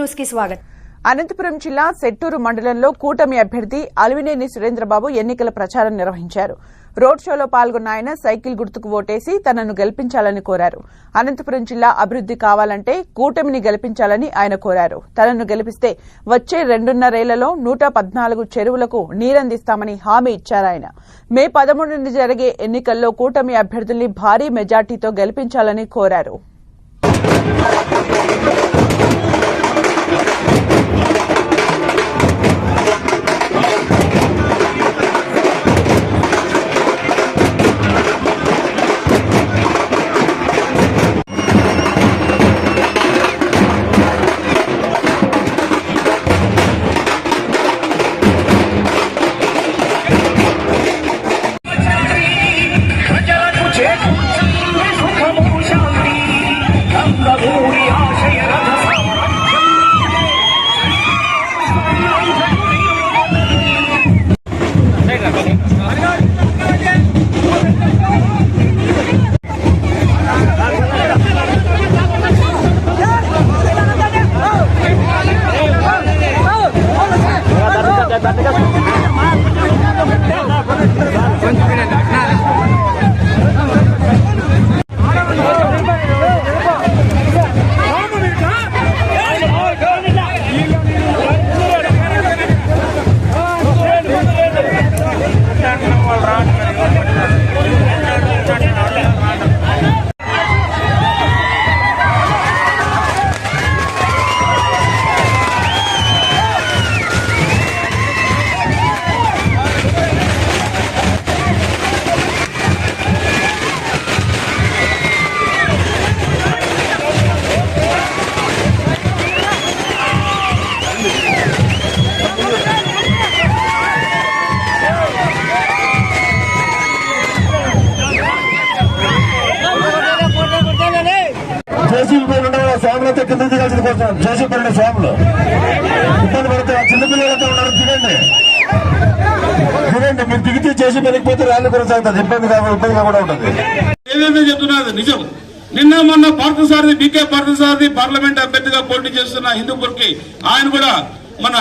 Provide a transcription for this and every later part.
న్యూస్కి స్వాగతం. అనంతపురం జిల్లా సెట్టూరు మండలంలో కూటమి అభ్యర్థి అలివినేని సురేంద్రబాబు ఎన్నికల ప్రచారం నిర్వహించారు. రోడ్ షోలో పాల్గొన్న ఆయన సైకిల్ గుర్తుకు ఓటేసి తనను గెలిపించాలని కోరారు. అనంతపురం జిల్లా అభివృద్ది కావాలంటే కూటమిని గెలిపించాలని ఆయన కోరారు. తనను గెలిపిస్తే వచ్చే రెండున్నరేళ్ళలో నూట పద్నాలుగు చెరువులకు నీరందిస్తామని హామీ ఇచ్చారాయన మే పదమూడు నుండి జరిగే ఎన్నికల్లో కూటమి అభ్యర్థుల్ని భారీ మెజార్టీతో గెలిపించాలని కోరారు. జేసీబీ ఇబ్బంది పడితే ఆ ఉన్నారు. దిగండి దిగండి మీరు దిగితే చేసి పెరిగిపోతే ర్యాలీ కొనసాగుతుంది. ఇబ్బంది కాకుండా ఇబ్బందిగా కూడా ఉంటుంది. ఏదైతే చెప్తున్నది నిజం. నిన్న మొన్న పార్థసారథి బీకే పార్థసారథి పార్లమెంట్ అభ్యర్థిగా పోటీ చేస్తున్న హిందూపూర్కి ఆయన కూడా మన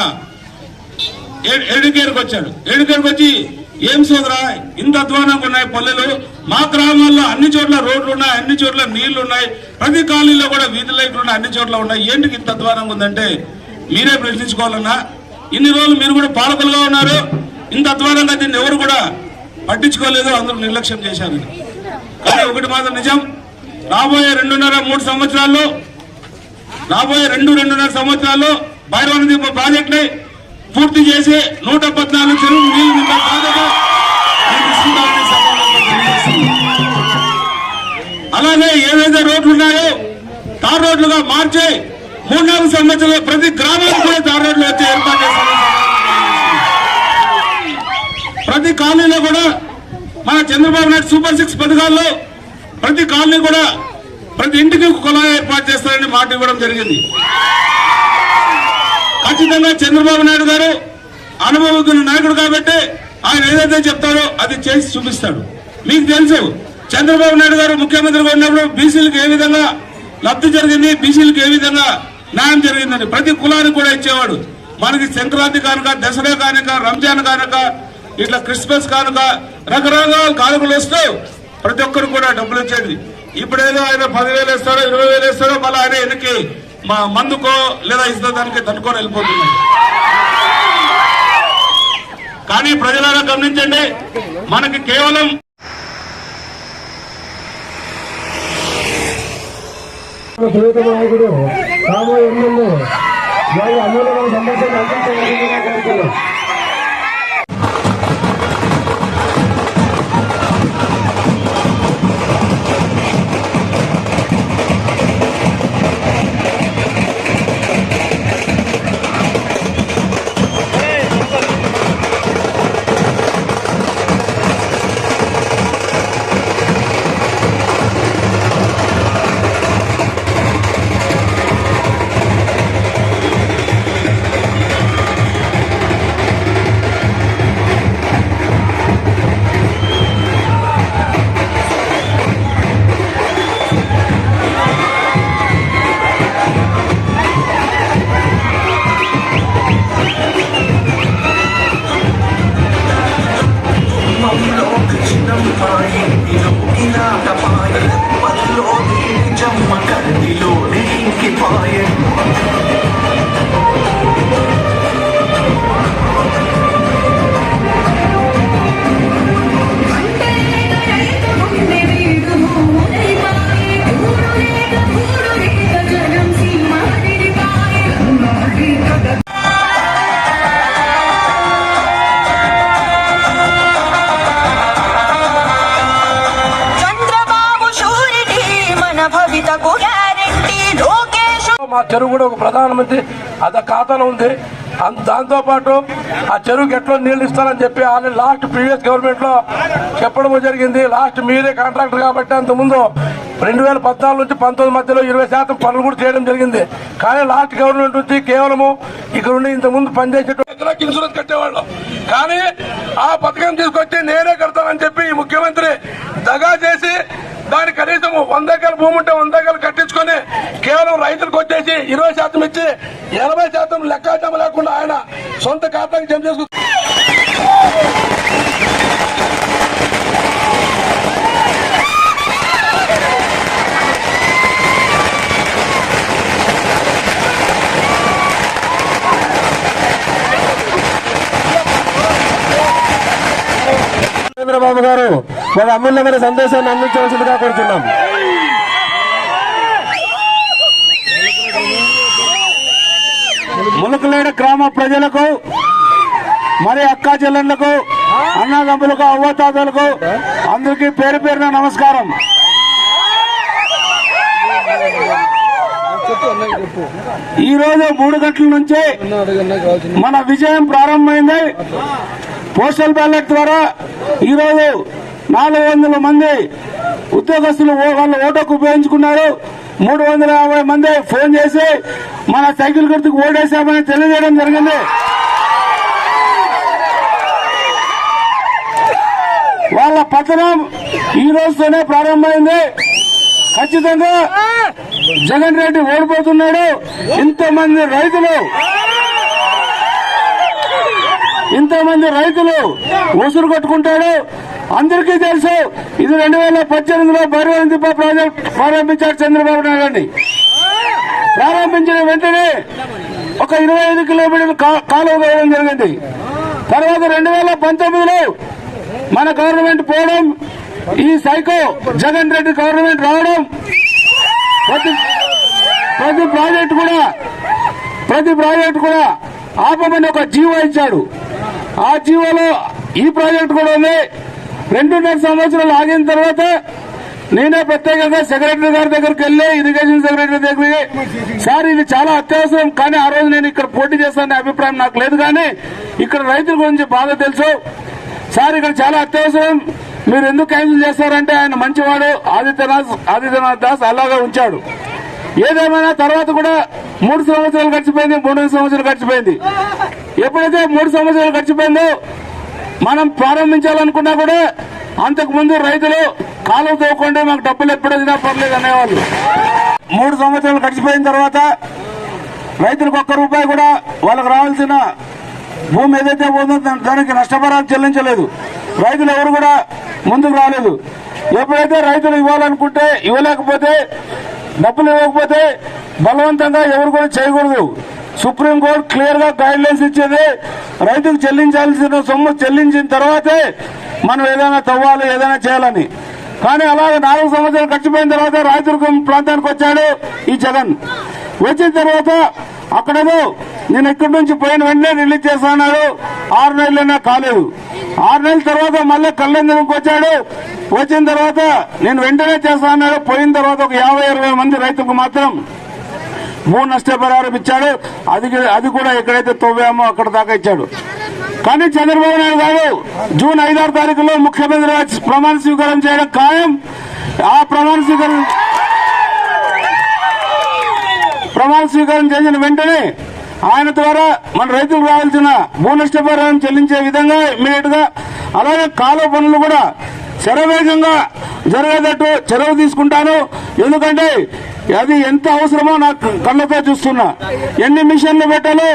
ఏ- ఏడుకేరుకు వచ్చాడు. ఏడుకేరుకు వచ్చి ఏం సోదరా? ఇంత అధ్వానంగా ఉన్నాయి పల్లెలు. మా గ్రామాల్లో అన్ని చోట్ల రోడ్లు ఉన్నాయి అన్ని చోట్ల నీళ్ళు ఉన్నాయి. ప్రతి కాలనీలో కూడా వీధి లైట్లు ఉన్నాయి అన్ని చోట్ల ఉన్నాయి. ఏంటికి ఇంత అధ్వానంగా ఉందంటే మీరే ప్రశ్నించుకోవాలన్నా. ఇన్ని రోజులు మీరు కూడా పాలకులుగా ఉన్నారు. ఇంత అధ్వానంగా దీన్ని ఎవరు కూడా పట్టించుకోలేదు అందరూ నిర్లక్ష్యం చేశారు. కానీ ఒకటి మాత్రం నిజం. రాబోయే రెండున్నర మూడు సంవత్సరాల్లో రాబోయే రెండు రెండున్నర సంవత్సరాల్లో భైరవ ప్రాజెక్ట్ని ప్రాజెక్ట్ని పూర్తి చేసి నూట పద్నాలుగు చెరువు ఏవైతే రోడ్లు ఉన్నాయో తార్ రోడ్లుగా మార్చి మూడు నాలుగు సంవత్సరాలు ప్రతి గ్రామానికి కూడా తార్ రోడ్లు వచ్చి ఏర్పాటు చేస్తామని ప్రతి కాలనీలో కూడా మన చంద్రబాబు నాయుడు సూపర్ సిక్స్ పథకాల్లో ప్రతి కాలనీ కూడా ప్రతి ఇంటికి ఒక ఏర్పాటు చేస్తారని మాట ఇవ్వడం జరిగింది. ఖచ్చితంగా చంద్రబాబు నాయుడు గారు అనుభవజ్ఞ నాయకుడు కాబట్టి ఆయన ఏదైతే చెప్తారో అది చేసి చూపిస్తాడు. మీకు తెలుసు చంద్రబాబు నాయుడు గారు ముఖ్యమంత్రిగా ఉన్నప్పుడు బీసీలకు ఏ విధంగా లబ్ధి జరిగింది? బీసీలకు ఏ విధంగా న్యాయం జరిగిందని ప్రతి కులానికి కూడా ఇచ్చేవాడు. మనకి సంక్రాంతి కానుక దసరా కానుక రంజాన్ కానుక ఇట్లా క్రిస్మస్ కానుక రకరకాల కానుకలు వస్తూ ప్రతి ఒక్కరు కూడా డబ్బులు ఇచ్చేది. ఇప్పుడేదో ఆయన పదివేలు ఇస్తారో ఇరవై వేలు ఇస్తారో మళ్ళీ ఆయన ఎన్నికి మా మందుకో లేదా ఇస్తే దానికి తట్టుకొని వెళ్ళిపోతున్నాయి కానీ ప్రజలారా గమనించండి మనకి కేవలం ప్రియతమ నాయకుడు రాబోయే ఎమ్మెల్యే వారి అమూల్యమైన సందర్శన అందించాలని ఆ చెరువు కూడా ఒక ప్రధానమంత్రి అది ఖాతాలో ఉంది. దాంతోపాటు ఆ చెరువుకి ఎట్లా నీళ్ళు ఇస్తారని చెప్పి ఆల్రెడీ లాస్ట్ ప్రీవియస్ గవర్నమెంట్లో చెప్పడం జరిగింది. లాస్ట్ మీరే కాంట్రాక్టర్ కాబట్టి అంత ముందు రెండు వేల పద్నాలుగు నుంచి పంతొమ్మిది మధ్యలో ఇరవై శాతం పనులు కూడా చేయడం జరిగింది. కానీ లాస్ట్ గవర్నమెంట్ నుంచి కేవలము ఇక్కడ ఉండి ఇంత ముందు పనిచేసేటువంటి ఇన్సూరెన్స్ కట్టేవాళ్ళం. కానీ ఆ పథకం తీసుకొచ్చి నేనే కడతానని చెప్పి ఈ ముఖ్యమంత్రి దగా చేసి దాని కనీసం వంద ఎకరాల భూమి ఉంటే వంద ఎకరాలు కట్టించుకొని కేవలం రైతులకు వచ్చేసి ఇరవై శాతం ఇచ్చి ఎనభై శాతం లెక్కాచమ లేకుండా ఆయన సొంత ఖాతాకి జమ చేసుకు చంద్రబాబు గారు ఒక అమూల్యమైన సందేశాన్ని అందించవలసిందిగా కోరుతున్నాం ములకలేడు గ్రామ ప్రజలకు మరి అక్కా చెల్లెళ్ళకు అన్నదమ్ములకు అవ్వతాతలకు అందరికీ పేరు పేరున నమస్కారం. ఈ రోజు మూడు గంటల నుంచి మన విజయం ప్రారంభమైంది. పోస్టల్ బ్యాలెట్ ద్వారా ఈరోజు నాలుగు వందల మంది ఉద్యోగస్తులు వాళ్ళ ఓటకు ఉపయోగించుకున్నారు. మూడు వందల యాభై మంది ఫోన్ చేసి మన సైకిల్ గుర్తుకు ఓటేశామని తెలియజేయడం జరిగింది. వాళ్ళ పతనం ఈ రోజుతోనే ప్రారంభమైంది. ఖచ్చితంగా జగన్ రెడ్డి ఓడిపోతున్నాడు. ఇంతమంది రైతులు ఇంతమంది రైతులు ఉసురు కొట్టుకుంటాడు అందరికీ తెలుసు ఇది రెండు వేల పద్దెనిమిదిలో బరువు ప్రాజెక్ట్ ప్రారంభించారు చంద్రబాబు నాయుడు అని ప్రారంభించిన వెంటనే ఒక ఇరవై ఐదు కిలోమీటర్ల కా- కాలువ వేయడం జరిగింది. తర్వాత రెండు వేల పంతొమ్మిదిలో మన గవర్నమెంట్ పోవడం ఈ సైకో జగన్ రెడ్డి గవర్నమెంట్ రావడం ప్రతి ప్రతి ప్రాజెక్ట్ కూడా ప్రతి ప్రాజెక్ట్ కూడా ఆపమని ఒక జీవో ఇచ్చాడు. ఆ జీవోలో ఈ ప్రాజెక్ట్ కూడా ఉంది. రెండున్నర సంవత్సరాలు ఆగిన తర్వాత నేనే ప్రత్యేకంగా సెక్రటరీ గారి దగ్గరికి వెళ్ళి ఇరిగేషన్ సెక్రటరీ దగ్గరికి సార్ ఇది చాలా అత్యవసరం కానీ ఆ రోజు నేను ఇక్కడ పోటీ చేస్తాననే అభిప్రాయం నాకు లేదు కానీ ఇక్కడ రైతుల గురించి బాధ తెలుసు. సార్ ఇక్కడ చాలా అత్యవసరం మీరు ఎందుకు క్యాన్సిల్ చేస్తారంటే ఆయన మంచివాడు ఆదిత్యనాథ్ ఆదిత్యనాథ్ దాస్ అలాగే ఉంచాడు. ఏదేమైనా తర్వాత కూడా మూడు సంవత్సరాలు గడిచిపోయింది మూడు సంవత్సరాలు గడిచిపోయింది. ఎప్పుడైతే మూడు సంవత్సరాలు గడిచిపోయిందో మనం ప్రారంభించాలనుకున్నా కూడా అంతకుముందు రైతులు కాలం తోకుండా మాకు డబ్బులు ఎప్పుడైనా పర్లేదు అనేవాళ్ళు. మూడు సంవత్సరాలు గడిచిపోయిన తర్వాత రైతులకు ఒక్క రూపాయి కూడా వాళ్ళకి రావాల్సిన భూమి ఏదైతే ఉందో దానికి నష్టపరాలు చెల్లించలేదు. రైతులు ఎవరు కూడా ముందుకు రాలేదు. ఎప్పుడైతే రైతులు ఇవ్వాలనుకుంటే ఇవ్వలేకపోతే డబ్బులు ఇవ్వకపోతే బలవంతంగా ఎవరు కూడా చేయకూడదు. సుప్రీంకోర్టు క్లియర్గా గైడ్ లైన్స్ ఇచ్చేది రైతుకు చెల్లించాల్సిన సొమ్ము చెల్లించిన తర్వాతే మనం ఏదైనా తవ్వాలి ఏదైనా చేయాలని. కానీ అలాగే నాలుగు సంవత్సరాలు ఖర్చుపోయిన తర్వాత రాయదుర్గం ప్రాంతానికి వచ్చాడు ఈ జగన్. వచ్చిన తర్వాత అక్కడేదో నేను ఇక్కడి నుంచి పోయిన వెంటనే రిలీజ్ చేస్తాడు ఆరు నెలలైనా కాలేదు. ఆరు నెలల తర్వాత మళ్ళీ కళ్యాణంకి వచ్చాడు. వచ్చిన తర్వాత నేను వెంటనే చేస్తా అన్నాడు పోయిన తర్వాత ఒక యాభై ఇరవై మంది రైతులకు మాత్రం భూ నష్టపరిహారం ఇచ్చాడు. అది అది కూడా ఎక్కడైతే తవ్వామో అక్కడ దాకా ఇచ్చాడు. కానీ చంద్రబాబు నాయుడు గారు జూన్ ఐదారు తారీఖులో ముఖ్యమంత్రి ప్రమాణ స్వీకారం చేయడం ఖాయం. ఆ ప్రమాణ స్వీకారం ప్రమాణ స్వీకారం చేసిన వెంటనే ఆయన ద్వారా మన రైతులకు రావాల్సిన భూ నష్టపరిహారం చెల్లించే విధంగా ఇమీడియట్గా అలాగే కాలువ పనులు కూడా శరవేగంగా జరిగేటట్టు చొరవ తీసుకుంటాను. ఎందుకంటే అది ఎంత అవసరమో నాకు కళ్ళతో చూస్తున్నా. ఎన్ని మిషన్లు పెట్టాలో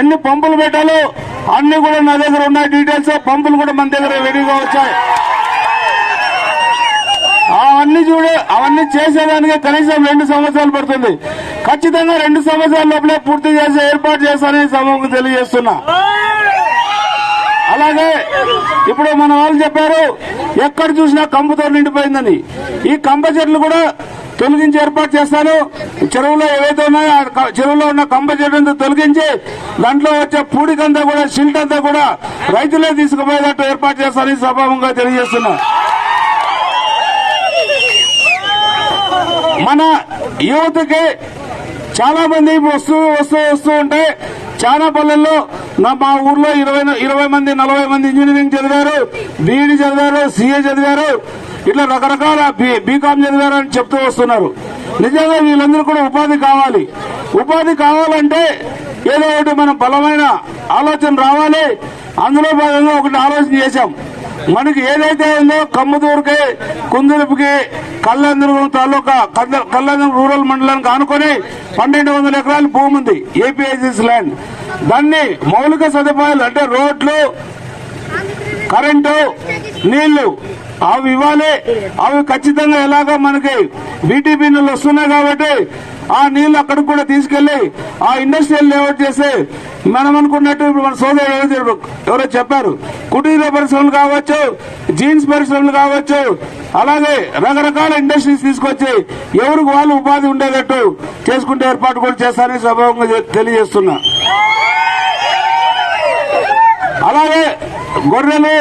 ఎన్ని పంపులు పెట్టాలో అన్ని కూడా నా దగ్గర ఉన్నాయి డీటెయిల్స్. పంపులు కూడా మన దగ్గర రెడీగా వచ్చాయి. అవన్నీ చూడు అవన్నీ చేసేదానికి కనీసం రెండు సంవత్సరాలు పడుతుంది. ఖచ్చితంగా రెండు సంవత్సరాల లోపల పూర్తి చేసి ఏర్పాటు చేస్తానని సభకు తెలియజేస్తున్నా. అలాగే ఇప్పుడు మన వాళ్ళు చెప్పారు ఎక్కడ చూసినా కంపతో నిండిపోయిందని. ఈ కంప చెట్లు కూడా తొలగించి ఏర్పాటు చేస్తాను. చెరువులో ఏవైతే ఉన్నాయో చెరువులో ఉన్న కంప చెట్టు తొలగించి దాంట్లో వచ్చే పూడికంతా కూడా సిల్ట్ అంతా కూడా రైతులే తీసుకుపోయేటట్టు ఏర్పాటు చేస్తానని స్వభావంగా తెలియజేస్తున్నా. మన యువతకి చాలా మంది వస్తూ వస్తూ వస్తూ ఉంటే చాలా పల్లెల్లో నా మా ఊర్లో ఇరవై ఇరవై మంది నలభై మంది ఇంజనీరింగ్ చదివారు బీఈడి చదివారు సిఏ చదివారు ఇట్లా రకరకాల బీకామ్ చదివారు అని చెప్తూ వస్తున్నారు. నిజంగా వీళ్ళందరూ కూడా ఉపాధి కావాలి. ఉపాధి కావాలంటే ఏదో ఒకటి మనం బలమైన ఆలోచన రావాలి. అందులో భాగంగా ఒకటి ఆలోచన చేశాం. మనకి ఏదైతే ఉందో కమ్మదూరుకి కుందురుపుకి కళ్యాణదుర్గం తాలూకా కల్ల- రూరల్ మండలానికి ఆనుకొని పన్నెండు వందల ఎకరాల భూమి ఉంది ఏపీఐసిస్ ల్యాండ్. దాన్ని మౌలిక సదుపాయాలు అంటే రోడ్లు కరెంటు నీళ్ళు. అవి ఇవ్వాలి. అవి ఖచ్చితంగా ఎలాగో మనకి బీటీపీ నీళ్ళు వస్తున్నాయి కాబట్టి ఆ నీళ్ళు అక్కడికి కూడా తీసుకెళ్ళి ఆ ఇండస్ట్రియల్ లేఅవుట్ చేసి మనం అనుకున్నట్టు ఇప్పుడు మన సోదరు ఎవరో- ఎవరో చెప్పారు. కుటీర పరిశ్రమలు కావచ్చు జీన్స్ పరిశ్రమలు కావచ్చు అలాగే రకరకాల ఇండస్ట్రీస్ తీసుకొచ్చి ఎవరికి వాళ్ళు ఉపాధి ఉండేటట్టు చేసుకుంటే ఏర్పాటు కూడా చేస్తారని స్వభావంగా తెలియజేస్తున్నా. అలాగే గొర్రెలు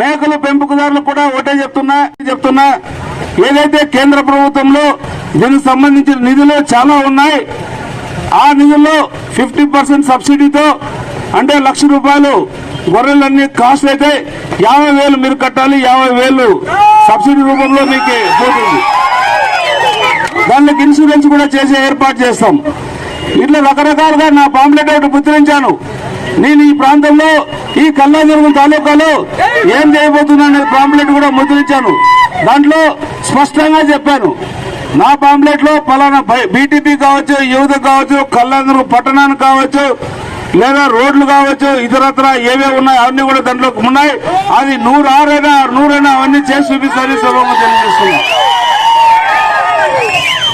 మేకలు పెంపుకుదారులు కూడా ఒకటే చెప్తున్నా చెప్తున్నా. ఏదైతే కేంద్ర ప్రభుత్వంలో దీనికి సంబంధించిన నిధులు చాలా ఉన్నాయి ఆ నిధుల్లో ఫిఫ్టీ పర్సెంట్ సబ్సిడీతో అంటే లక్ష రూపాయలు గొర్రెలన్నీ కాస్ట్ అయితే యాభై వేలు మీరు కట్టాలి యాభై వేలు సబ్సిడీ రూపంలో మీకు పోతుంది. దానికి ఇన్సూరెన్స్ కూడా చేసే ఏర్పాటు చేస్తాం. ఇట్లా రకరకాలుగా నా పాంప్లెట్ ఒకటి ముద్రించాను. నేను ఈ ప్రాంతంలో ఈ కల్లాదుర్గం తాలూకాలో ఏం చేయబోతున్నా అనే పాంప్లెట్ కూడా ముద్రించాను. దాంట్లో స్పష్టంగా చెప్పాను. నా పాంప్లెట్లో పలానా బీటీపీ కావచ్చు యువత కావచ్చు కల్లాదుర్గం పట్టణానికి కావచ్చు లేదా రోడ్లు కావచ్చు ఇతరత్ర ఏవే ఉన్నాయి అవన్నీ కూడా దాంట్లో ఉన్నాయి. అది నూరు ఆరైనా నూరైనా అవన్నీ చేసి చూపిస్తారని సభకు తెలియజేస్తున్నాను.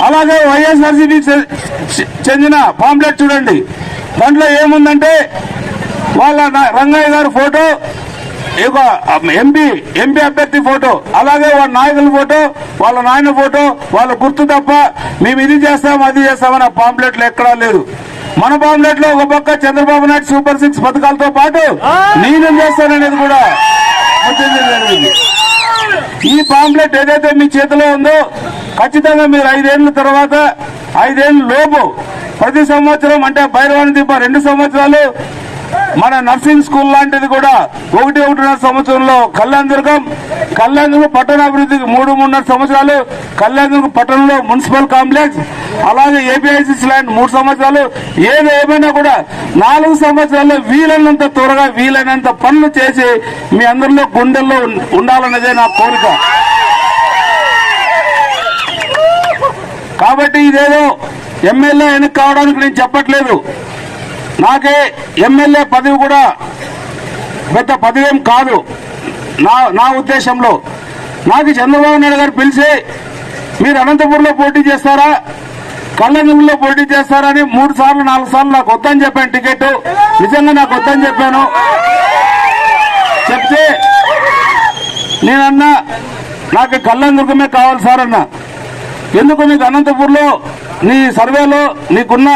అలాగే వైఎస్ఆర్సీపీ చెందిన పాంప్లెట్ చూడండి. దాంట్లో ఏముందంటే వాళ్ళ రంగయ్య గారి ఫోటో ఇక ఎంపీ ఎంపీ అభ్యర్థి ఫోటో అలాగే వాళ్ళ నాయకుల ఫోటో వాళ్ళ నాయన ఫోటో వాళ్ళ గుర్తు తప్ప మేము ఇది చేస్తాం అది చేస్తామని ఆ పాంప్లెట్లు ఎక్కడా లేదు మన పాంప్లెట్లో ఒక పక్క చంద్రబాబు నాయుడు సూపర్ సిక్స్ పథకాలతో పాటు నేనేం చేస్తాననేది కూడా ఈ పాంప్లెట్ ఏదైతే మీ చేతిలో ఉందో ఖచ్చితంగా మీరు ఐదేళ్ళ తర్వాత ఐదేళ్ళ లోపు ప్రతి సంవత్సరం అంటే భైరవాణి దీప రెండు సంవత్సరాలు మన నర్సింగ్ స్కూల్ లాంటిది కూడా ఒకటి ఒకటిన్నర సంవత్సరంలో కళ్యాణ దుర్గం కళ్యాణ దుర్గం పట్టణాభివృద్ధికి మూడు మూడున్నర సంవత్సరాలు కళ్యాణ దుర్గం పట్టణంలో మున్సిపల్ కాంప్లెక్స్ అలాగే ఏపీఐసిసి ల్యాండ్ మూడు సంవత్సరాలు ఏది ఏమైనా కూడా నాలుగు సంవత్సరాల్లో వీలైనంత త్వరగా వీలైనంత పనులు చేసి మీ అందరిలో గుండెల్లో ఉండాలన్నదే నా కోరిక. కాబట్టి ఇదేదో ఎమ్మెల్యే ఎన్నిక కావడానికి నేను చెప్పట్లేదు. నాకే ఎమ్మెల్యే పదవి కూడా పెద్ద పదవేం కాదు. నా నా ఉద్దేశంలో. నాకు చంద్రబాబు నాయుడు గారు పిలిచి మీరు అనంతపురంలో పోటీ చేస్తారా? కళ్ళనూరులో పోటీ చేస్తారని మూడు సార్లు నాలుగు సార్లు నాకు వద్దని చెప్పాను టికెట్ నిజంగా నాకు వద్దని చెప్పాను. చెప్తే నేనన్నా నాకు కళ్యాణ కావాలి సార్ అన్నా. ఎందుకు నీకు అనంతపూర్లో నీ సర్వేలో నీకున్న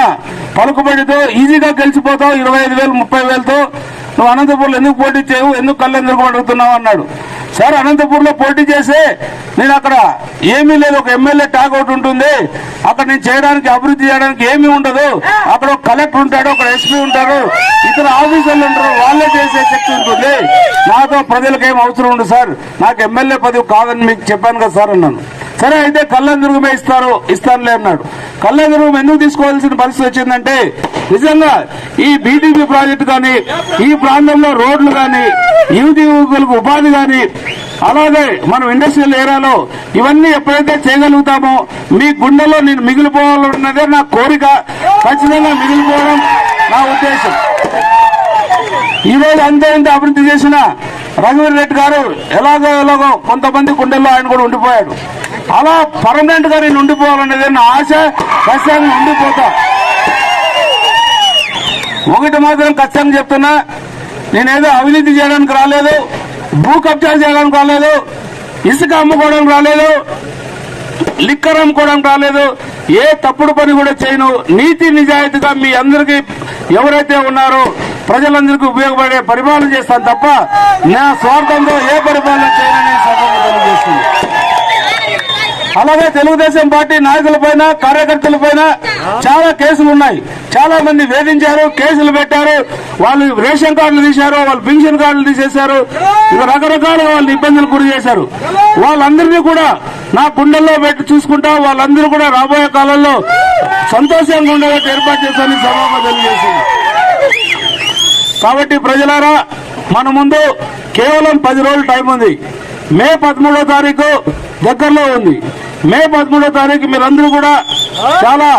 పలుకుబడితో ఈజీగా గెలిచిపోతావు ఇరవై ఐదు వేలు ముప్పై వేలతో. నువ్వు అనంతపూర్లో ఎందుకు పోటీ చేయవు? ఎందుకు కళ్ళెందుకు అడుగుతున్నావు అన్నాడు. సార్ అనంతపూర్లో పోటీ చేస్తే నేను అక్కడ ఏమీ లేదు. ఒక ఎమ్మెల్యే ట్యాగ్ అవుట్ ఉంటుంది. అక్కడ నేను చేయడానికి అభివృద్ధి చేయడానికి ఏమీ ఉండదు. అక్కడ ఒక కలెక్టర్ ఉంటాడు ఒక ఎస్పీ ఉంటారు ఇతర ఆఫీసర్లు ఉంటారు. వాళ్ళే చేసే శక్తి ఉంటుంది. నాతో ప్రజలకు ఏం అవసరం ఉండదు సార్. నాకు ఎమ్మెల్యే పదవి కాదని మీకు చెప్పాను కదా సార్ అన్నాను. సరే అయితే కళ్ళం దుర్గమే ఇస్తారు? ఇస్తానులే అన్నాడు. కళ్ళం దుర్గం ఎందుకు తీసుకోవాల్సిన పరిస్థితి వచ్చిందంటే నిజంగా ఈ బీటీపీ ప్రాజెక్టు కానీ ఈ ప్రాంతంలో రోడ్లు కానీ యువతి యువకులకు ఉపాధి కానీ అలాగే మనం ఇండస్ట్రియల్ ఏరియాలో ఇవన్నీ ఎప్పుడైతే చేయగలుగుతామో మీ గుండెలో నేను మిగిలిపోవాలన్నదే నా కోరిక. ఖచ్చితంగా మిగిలిపోవడం నా ఉద్దేశం. ఈ రోజు అంతే ఇంత అభివృద్ధి చేసిన రఘువీర్ రెడ్డి గారు ఎలాగో ఎలాగో కొంతమంది గుండెల్లో ఆయన కూడా ఉండిపోయాడు. అలా పర్మనెంట్గా నేను ఉండిపోవాలనేది నా ఆశ. ఖచ్చితంగా ఉండిపోతా. ఒకటి మాత్రం ఖచ్చితంగా చెప్తున్నా. నేనేదో అవినీతి చేయడానికి రాలేదు. భూ కబ్జా చేయడానికి రాలేదు. ఇసుక అమ్ముకోవడానికి రాలేదు. లిక్కర్ అమ్ముకోవడానికి రాలేదు. ఏ తప్పుడు పని కూడా చేయను. నీతి నిజాయితీగా మీ అందరికీ ఎవరైతే ఉన్నారో ప్రజలందరికీ ఉపయోగపడే పరిపాలన చేస్తాను తప్ప నా స్వార్థంతో ఏ పరిపాలన చేయనని సభకు అలాగే తెలుగుదేశం పార్టీ నాయకుల పైన కార్యకర్తల పైన చాలా కేసులు ఉన్నాయి. చాలా మంది వేధించారు కేసులు పెట్టారు. వాళ్ళు రేషన్ కార్డులు తీశారు వాళ్ళు పెన్షన్ కార్డులు తీసేశారు. ఇక రకరకాల వాళ్ళు ఇబ్బందులు గురి చేశారు. వాళ్ళందరినీ కూడా నా గుండెల్లో పెట్టి చూసుకుంటా వాళ్ళందరూ కూడా రాబోయే కాలంలో సంతోషంగా ఉండేటట్టు ఏర్పాటు చేశారని సభగా తెలియజేసింది. కాబట్టి ప్రజలారా మన ముందు కేవలం పది రోజులు టైం ఉంది. మే పదమూడో తారీఖు దగ్గరలో ఉంది. మే పదమూడో తారీఖు మీరందరూ కూడా చాలా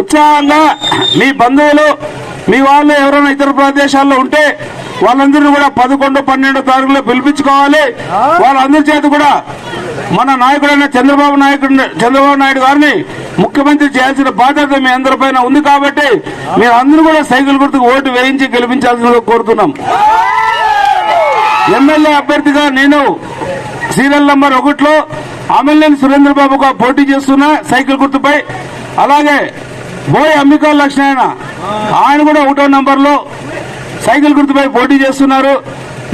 ఉత్సాహంగా మీ బంధువులు మీ వాళ్ళు ఎవరైనా ఇతర ప్రదేశాల్లో ఉంటే వాళ్ళందరినీ కూడా పదకొండు పన్నెండో తారీఖులో పిలిపించుకోవాలి. వాళ్ళందరి చేత కూడా మన నాయకుడైన చంద్రబాబు నాయకుడు చంద్రబాబు నాయుడు గారిని ముఖ్యమంత్రి చేయాల్సిన బాధ్యత మీ అందరిపైన ఉంది కాబట్టి మీరు అందరూ కూడా సైకిల్ గుర్తుకు ఓటు వేయించి గెలిపించాల్సిందిగా కోరుతున్నాం. ఎమ్మెల్యే అభ్యర్థిగా నేను సీరియల్ నంబర్ ఒకటిలో అమల్లేని సురేంద్రబాబుగా పోటీ చేస్తున్న సైకిల్ గుర్తుపై అలాగే బోయ్ అంబికా లక్ష్మణ ఆయన కూడా ఒకటో నంబర్లో సైకిల్ గుర్తుపై పోటీ చేస్తున్నారు.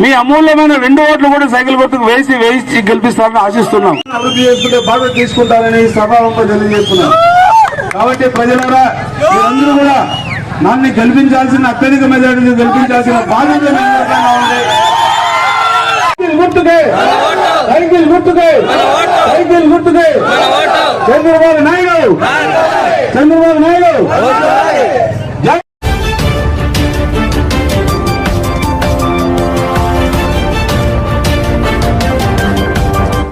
మీ అమూల్యమైన రెండు ఓట్లు కూడా సైకిల్ గుర్తుకు వేసి వేసి గెలిపిస్తారని ఆశిస్తున్నాం. అభివృద్ధి తీసుకుంటారని సభావంగా తెలియజేస్తున్నాం కాబట్టి ప్రజలారా మీరందరూ కూడా నన్ను గెలిపించాల్సిన అత్యధిక మెజారిటీ గెలిపించాల్సిన బాధ్యత మీ అందరిపైన ఉంది సైకిల్ గుర్తుకే సైకిల్ గుర్తుకే సైకిల్ గుర్తుకే చంద్రబాబు నాయుడు చంద్రబాబు నాయుడు